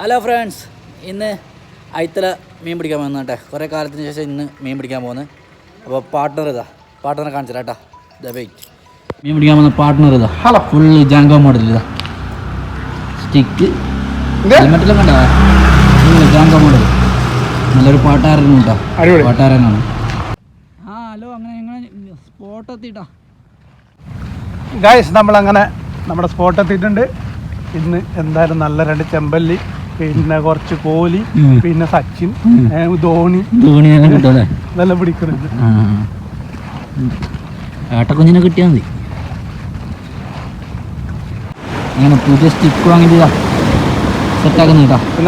Hello friends ഇന്ന് അയിത്തല മീൻ പിടിക്കാൻ പോകുന്ന കേട്ടെ. കുറേ കാലത്തിന് ശേഷം ഇന്ന് മീൻ പിടിക്കാൻ പോകുന്നത് അപ്പോൾ പാർട്ട്ണർ ഇതാ. പാർട്ട്ണറെ കാണിച്ചില്ല കേട്ടോ. ദ വെയിറ്റ് മീൻ പിടിക്കാൻ പോകുന്ന പാർട്ട്ണർ ഇതാ. ഹലോ ഫുൾ ജാങ്കോ മോഡൽ ഇതാ. സ്റ്റിക്ക് ഹെൽമെറ്റിലും കണ്ടോ ഫുൾ ജാങ്കോ മോഡൽ നല്ലൊരു പാട്ടാരനും കേട്ടോ. പാട്ടാരനാണ് ആ ഹലോ അങ്ങനെ ഞങ്ങൾ സ്പോട്ട് എത്തിട്ടാ ഗായസ് നമ്മളങ്ങനെ നമ്മുടെ സ്പോട്ട് എത്തിയിട്ടുണ്ട്. ഇന്ന് എന്തായാലും നല്ല രണ്ട് ചെമ്പല്ലി പിന്നെ കുറച്ച് കോഹ്ലി പിന്നെ സച്ചിൻ ധോണി. ധോണി നല്ല ഇതെല്ലാം പിടിക്കുന്നുണ്ട് ഏട്ടക്കുഞ്ഞിനെ കിട്ടിയാൽ മതി. അങ്ങനെ പുതിയ സ്റ്റിക്ക് വാങ്ങിയതാ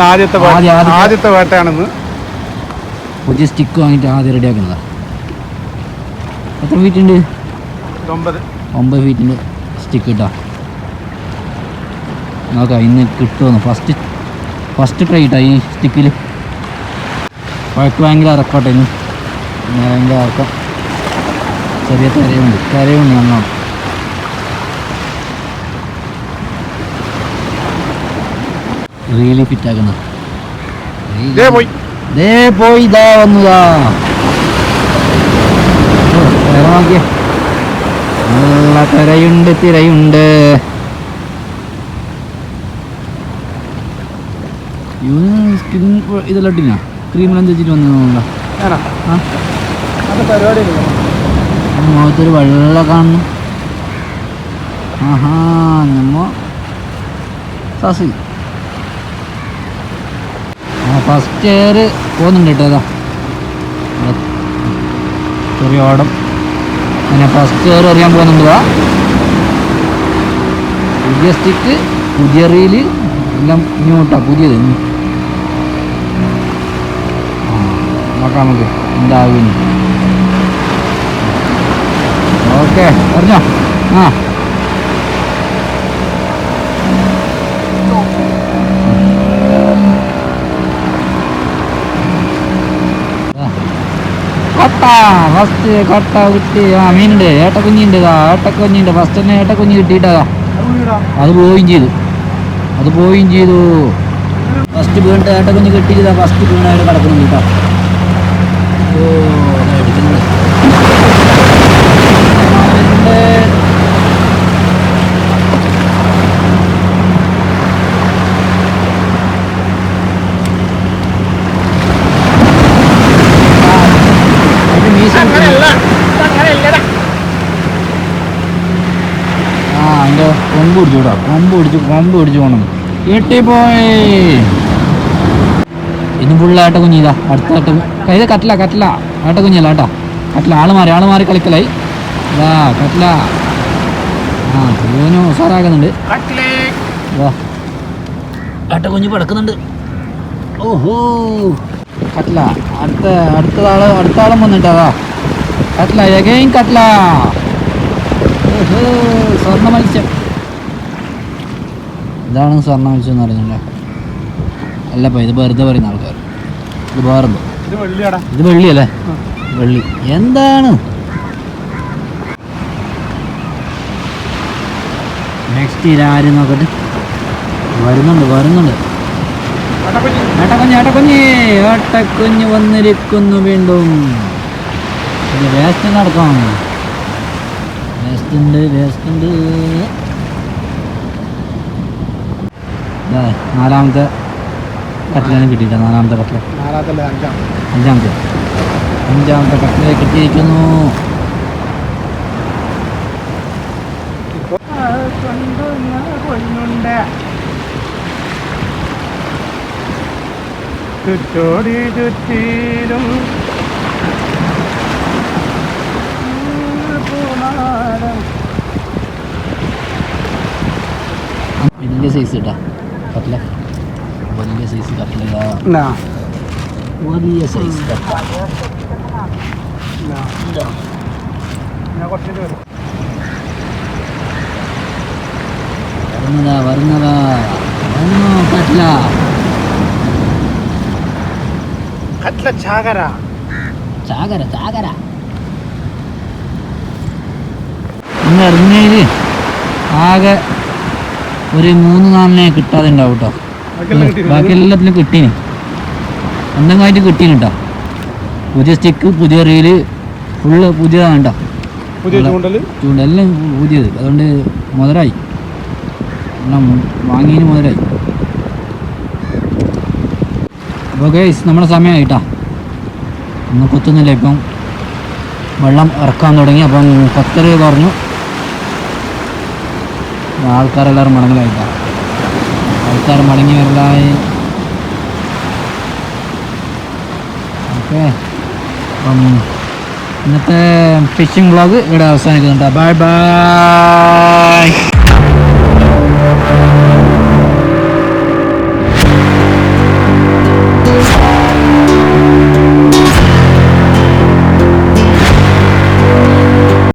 ആദ്യത്തെ ആദ്യത്തെ- വേട്ടയാണെന്ന് പുതിയ സ്റ്റിക്ക് വാങ്ങിയിട്ട് ആദ്യം റെഡി ആക്കുന്നതാ. എത്ര ഫീറ്റ് ഉണ്ട്? ഒമ്പത് ഒമ്പത് ഫീറ്റിന്റെ സ്റ്റിക്ക് കിട്ടാ നോക്കാം ഇന്ന് കിട്ടുമെന്ന് ഫസ്റ്റ് ഫസ്റ്റ് ട്രൈ ഇട്ടാ ഈ സ്റ്റിക്കിൽ വഴക്ക് ഭയങ്കര ഇറക്കോട്ടെ ഇന്ന് ഇന്ന് ഭയങ്കര ഇറക്കം ചെറിയ കരയുണ്ട്. കരയുണ്ട് നല്ലോണം. റീലി ഫിറ്റ് ആക്കുന്ന. ഇതേ പോയി. ഇതാ വന്നതാ നോക്കിയേ. നല്ല കരയുണ്ട് തിരയുണ്ട്. ഇവന് സ്കിൻ ഇതെല്ലാം ഇട്ടില്ല. ക്രീമെല്ലാം തേച്ചിട്ട് വന്നതാണല്ലോ മുഖത്തൊരു വെള്ള കാണുന്നു. ആഹാ നമ്മ സസി. ആ ഫസ്റ്റ് എയർ പോകുന്നുണ്ട് കേട്ടോ അതാ ചെറിയ ഓടം. അങ്ങനെ ഫസ്റ്റ് എയർ എറിയാൻ പോകുന്നുണ്ടോ പുതിയ സ്റ്റിക്ക് പുതിയ റീൽ എല്ലാം ഇങ്ങോട്ടാ പുതിയത് ഇനി. ആ, നോക്കാം. നമുക്ക് എന്താകുന്നു ഓക്കെ പറഞ്ഞോ. ആ. കൊട്ട ഫസ്റ്റ് കൊട്ട കിട്ടി. ആ മീനുണ്ട്. ഏട്ടക്കുഞ്ഞിണ്ട്. ഏട്ടക്കുഞ്ഞിണ്ട്. ഫസ്റ്റ് തന്നെ ഏട്ടക്കുഞ്ഞ് കിട്ടിയിട്ടാ. അത് പോവുകയും ചെയ്തു. അത് പോവുകയും ചെയ്തു. ഫസ്റ്റ് വീണിട്ട് ഏട്ടക്കുഞ്ഞ് കിട്ടിയിട്ടാ ഫസ്റ്റ് വീണായിട്ട് കിടക്കുന്നുണ്ട് കേട്ടോ. കേട്ടോ കൊമ്പ് പിടിച്ചു കൊമ്പ് പിടിച്ചു പോണം. കിട്ടിപ്പോയി ഇന്ന് ഫുള്ള് ആട്ട കുഞ്ഞിതാ അടുത്ത ആട്ട ഇത് കട്ടില കട്ടില. ആട്ട കുഞ്ഞല്ല കേട്ടോ കട്ടില. ആൾ മാറി ആൾ മാറി കളിക്കലായി. വാ കട്ടില. ആ പൂവിന് ഉഷാറാകുന്നുണ്ട് വാ. ആട്ട കുഞ്ഞ് പടക്കുന്നുണ്ട്. ഓഹോ. കട്ടില. അടുത്ത അടുത്ത ആൾ അടുത്ത ആളും വന്നിട്ടാ കട്ടില എഗൈൻ കട്ടില. ഓഹോ സ്വർണ മത്സ്യം. ഇതാണ് സ്വർണം വെച്ചെന്ന് പറയുന്നത് അല്ലപ്പ ഇത് വെറുതെ പറയുന്ന ആൾക്കാർ. ഇത് വേറെന്തോ? ഇത് വെള്ളിയല്ലേ വെള്ളി എന്താണ്? നെക്സ്റ്റ് ഇതാരും നോക്കട്ടെ? വരുന്നുണ്ട് വരുന്നുണ്ട്. ഏട്ടക്കുഞ്ഞ് ഏട്ടക്കുഞ്ഞ് ഏട്ടക്കുഞ്ഞ് വന്നിരിക്കുന്നു വീണ്ടും. വേസ്റ്റ് നടക്കാം വേസ്റ്റ് ഉണ്ട് വേസ്റ്റ് ഉണ്ട് ദാ, നാലാമത്തെ കട്ടിലാണ് കിട്ടിയിട്ട നാലാമത്തെ കട്ടില. അഞ്ചാമത്തെ. അഞ്ചാമത്തെ കട്ടില കിട്ടിയിരിക്കുന്നു. ചുറ്റോടി ചുറ്റീരും വലിയ സൈസ് കേട്ടാ കട്ടില വലിയ സൈസ് കട്ടില ഇതാ. നാ വലിയ സൈസ് കട്ടില നാ ഞാൻ കുറച്ചിട്ട് വരും വരുന്നതാ വരുന്നതാ വന്നു കട്ടില കട്ട്ല ചാകര ചാകര ചാകര ഇന്ന് ഇറങ്ങിയത് ആകെ ഒരു മൂന്ന് നാലിനെ കിട്ടാതെ ഉണ്ടാവും കേട്ടോ? ബാക്കി എല്ലാത്തിലും കിട്ടീന്. എന്തെങ്കിലും കിട്ടീന് കേട്ടോ പുതിയ സ്റ്റിക്ക് പുതിയ റീൽ ഫുള്ള് പുതിയതാണ് കേട്ടോ പുതിയ ചൂണ്ടൽ? ചൂണ്ട എല്ലാം പുതിയത്. അതുകൊണ്ട് മുതലായി. എല്ലാം വാങ്ങിയതിന് മുതലായി. അപ്പോൾ ഗൈസ് നമ്മുടെ സമയമായിട്ടാ ഒന്ന് കുത്തുന്നില്ല ഇപ്പം. വെള്ളം ഇറക്കാൻ തുടങ്ങി. അപ്പം പത്തര പറഞ്ഞു ആൾക്കാരെല്ലാവരും മടങ്ങലായില്ല ആൾക്കാർ മടങ്ങി വരലായി ഓക്കെ. അപ്പം ഇന്നത്തെ ഫിഷിംഗ് വ്ളോഗ് ഇവിടെ അവസാനിക്കുന്നുണ്ട്. Bye bye.